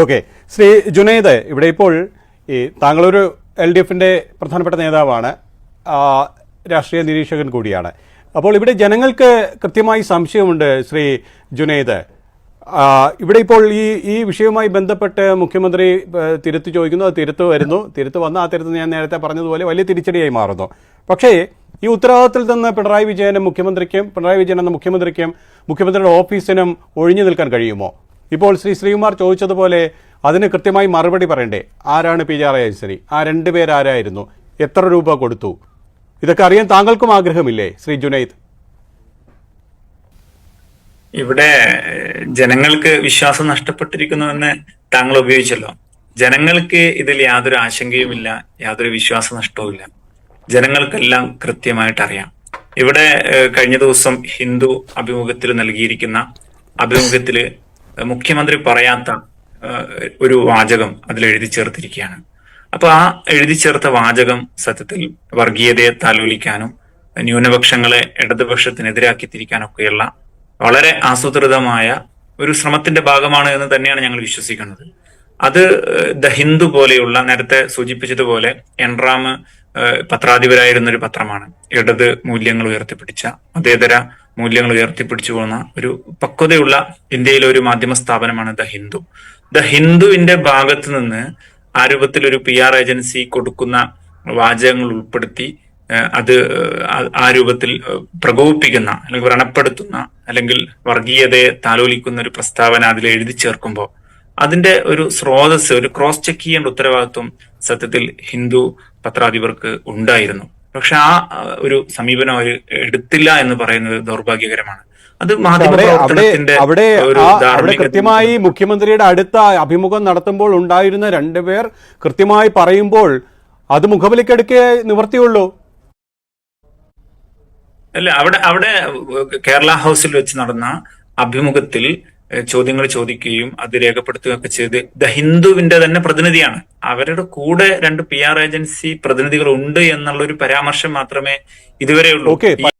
Okay. Shri Junaid ഇവിടെ ഇപ്പോൾ ഈ താങ്കളൊരു എൽ ഡി എഫിന്റെ പ്രധാനപ്പെട്ട നേതാവാണ്. രാഷ്ട്രീയ നിരീക്ഷകൻ കൂടിയാണ്. അപ്പോൾ ഇവിടെ ജനങ്ങൾക്ക് കൃത്യമായി സംശയമുണ്ട് ശ്രീ ജുനൈദ്. ഇവിടെ ഇപ്പോൾ ഈ ഈ വിഷയവുമായി ബന്ധപ്പെട്ട് മുഖ്യമന്ത്രി തിരുത്ത് ചോദിക്കുന്നു അത് തിരുത്തു വരുന്നു. തിരുത്തു വന്ന ആ തിരുത്ത് ഞാൻ നേരത്തെ പറഞ്ഞതുപോലെ വലിയ തിരിച്ചടിയായി മാറുന്നു. പക്ഷേ ഈ ഉത്തരവാദിത്തത്തിൽ നിന്ന് പിണറായി വിജയനും മുഖ്യമന്ത്രിക്കും പിണറായി വിജയൻ എന്ന മുഖ്യമന്ത്രിക്കും മുഖ്യമന്ത്രിയുടെ ഓഫീസിനും ഒഴിഞ്ഞു നിൽക്കാൻ കഴിയുമോ? ഇപ്പോൾ ശ്രീ ശ്രീകുമാർ ചോദിച്ചതുപോലെ അതിന് കൃത്യമായി മറുപടി പറയണ്ടേ? ആരാണ് പി ജെ രണ്ട് ആ രണ്ടുപേരാരായിരുന്നു എത്ര രൂപ കൊടുത്തു? ഇതൊക്കെ അറിയാൻ താങ്കൾക്കും ആഗ്രഹമില്ലേ ശ്രീ ജുനൈദ്? ഇവിടെ ജനങ്ങൾക്ക് വിശ്വാസം നഷ്ടപ്പെട്ടിരിക്കുന്നുവെന്ന് താങ്കൾ ഉപയോഗിച്ചല്ലോ. ജനങ്ങൾക്ക് ഇതിൽ യാതൊരു ആശങ്കയുമില്ല യാതൊരു വിശ്വാസ നഷ്ടവുമില്ല. ജനങ്ങൾക്കെല്ലാം കൃത്യമായിട്ട് അറിയാം. ഇവിടെ കഴിഞ്ഞ ദിവസം ഹിന്ദു അഭിമുഖത്തിൽ നൽകിയിരിക്കുന്ന അഭിമുഖത്തിൽ മുഖ്യമന്ത്രി പറയാത്ത ഒരു വാചകം അതിൽ എഴുതി ചേർത്തിരിക്കുകയാണ്. അപ്പൊ ആ എഴുതി ചേർത്ത വാചകം സത്യത്തിൽ വർഗീയതയെ താലോലിക്കാനും ന്യൂനപക്ഷങ്ങളെ ഇടതുപക്ഷത്തിനെതിരാക്കി തിരിക്കാനൊക്കെയുള്ള വളരെ ആസൂത്രിതമായ ഒരു ശ്രമത്തിന്റെ ഭാഗമാണ് എന്ന് തന്നെയാണ് ഞങ്ങൾ വിശ്വസിക്കുന്നത്. അത് ദ ഹിന്ദു പോലെയുള്ള നേരത്തെ സൂചിപ്പിച്ചതുപോലെ എൻറാം പത്രാധിപരായിരുന്ന ഒരു പത്രമാണ്. ഇടത് മൂല്യങ്ങൾ ഉയർത്തിപ്പിടിച്ച മതേതര മൂല്യങ്ങൾ ഉയർത്തിപ്പിടിച്ചു പോകുന്ന ഒരു പക്വതയുള്ള ഇന്ത്യയിലെ ഒരു മാധ്യമ സ്ഥാപനമാണ് ദ ഹിന്ദു. ദ ഹിന്ദുവിന്റെ ഭാഗത്ത് നിന്ന് ആ രൂപത്തിൽ ഒരു പി ആർ ഏജൻസി കൊടുക്കുന്ന വാചകങ്ങൾ ഉൾപ്പെടുത്തി അത് ആ രൂപത്തിൽ പ്രകോപിപ്പിക്കുന്ന അല്ലെങ്കിൽ വ്രണപ്പെടുത്തുന്ന അല്ലെങ്കിൽ വർഗീയതയെ താലോലിക്കുന്ന ഒരു പ്രസ്താവന അതിൽ എഴുതി ചേർക്കുമ്പോൾ അതിന്റെ ഒരു സ്രോതസ് ഒരു ക്രോസ് ചെക്ക് ചെയ്യേണ്ട ഉത്തരവാദിത്വം സത്യത്തിൽ ഹിന്ദു പത്രാധിപർക്ക് ഉണ്ടായിരുന്നു. പക്ഷെ ആ ഒരു സമീപനം അവർ എടുത്തില്ല എന്ന് പറയുന്നത് ദൗർഭാഗ്യകരമാണ്. അത് അവിടെ അവിടെ കൃത്യമായി മുഖ്യമന്ത്രിയുടെ അടുത്ത അഭിമുഖം നടത്തുമ്പോൾ ഉണ്ടായിരുന്ന രണ്ടുപേർ കൃത്യമായി പറയുമ്പോൾ അത് മുഖവിലേക്കെടുക്കേ നിവർത്തിയുള്ളൂ. അല്ല അവിടെ അവിടെ കേരള ഹൗസിൽ വെച്ച് നടന്ന അഭിമുഖത്തിൽ ചോദ്യങ്ങൾ ചോദിക്കുകയും അത് രേഖപ്പെടുത്തുകയൊക്കെ ചെയ്ത് ദ ഹിന്ദുവിന്റെ തന്നെ പ്രതിനിധിയാണ്. അവരുടെ കൂടെ രണ്ട് പി ആർ ഏജൻസി പ്രതിനിധികൾ ഉണ്ട് എന്നുള്ള ഒരു പരാമർശം മാത്രമേ ഇതുവരെയുള്ളൂ.